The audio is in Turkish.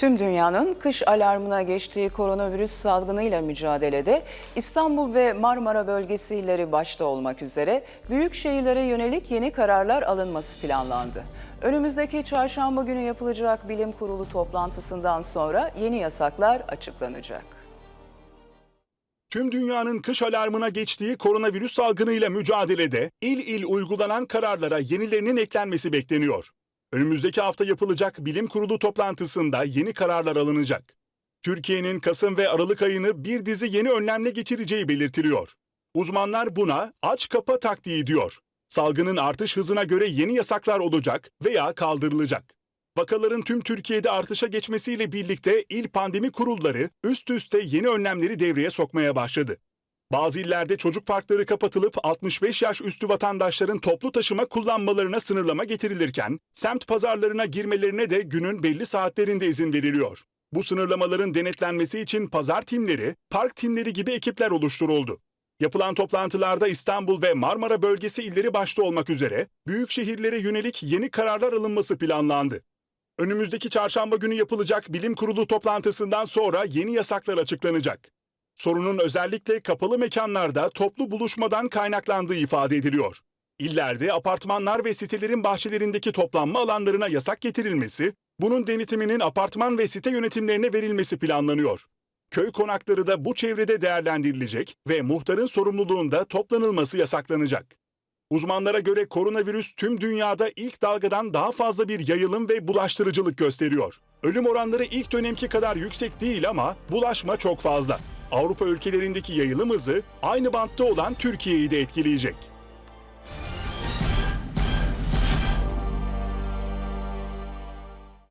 Tüm dünyanın kış alarmına geçtiği koronavirüs salgınıyla mücadelede İstanbul ve Marmara bölgesi illeri başta olmak üzere büyük şehirlere yönelik yeni kararlar alınması planlandı. Önümüzdeki çarşamba günü yapılacak bilim kurulu toplantısından sonra yeni yasaklar açıklanacak. Tüm dünyanın kış alarmına geçtiği koronavirüs salgınıyla mücadelede il il uygulanan kararlara yenilerinin eklenmesi bekleniyor. Önümüzdeki hafta yapılacak bilim kurulu toplantısında yeni kararlar alınacak. Türkiye'nin Kasım ve Aralık ayını bir dizi yeni önlemle geçireceği belirtiliyor. Uzmanlar buna aç kapa taktiği diyor. Salgının artış hızına göre yeni yasaklar olacak veya kaldırılacak. Vakaların tüm Türkiye'de artışa geçmesiyle birlikte il pandemi kurulları üst üste yeni önlemleri devreye sokmaya başladı. Bazı illerde çocuk parkları kapatılıp 65 yaş üstü vatandaşların toplu taşıma kullanmalarına sınırlama getirilirken, semt pazarlarına girmelerine de günün belli saatlerinde izin veriliyor. Bu sınırlamaların denetlenmesi için pazar timleri, park timleri gibi ekipler oluşturuldu. Yapılan toplantılarda İstanbul ve Marmara bölgesi illeri başta olmak üzere büyük şehirlere yönelik yeni kararlar alınması planlandı. Önümüzdeki çarşamba günü yapılacak bilim kurulu toplantısından sonra yeni yasaklar açıklanacak. Sorunun özellikle kapalı mekanlarda toplu buluşmadan kaynaklandığı ifade ediliyor. İllerde apartmanlar ve sitelerin bahçelerindeki toplanma alanlarına yasak getirilmesi, bunun denetiminin apartman ve site yönetimlerine verilmesi planlanıyor. Köy konakları da bu çevrede değerlendirilecek ve muhtarın sorumluluğunda toplanılması yasaklanacak. Uzmanlara göre koronavirüs tüm dünyada ilk dalgadan daha fazla bir yayılım ve bulaştırıcılık gösteriyor. Ölüm oranları ilk dönemki kadar yüksek değil ama bulaşma çok fazla. Avrupa ülkelerindeki yayılım hızı aynı bantta olan Türkiye'yi de etkileyecek.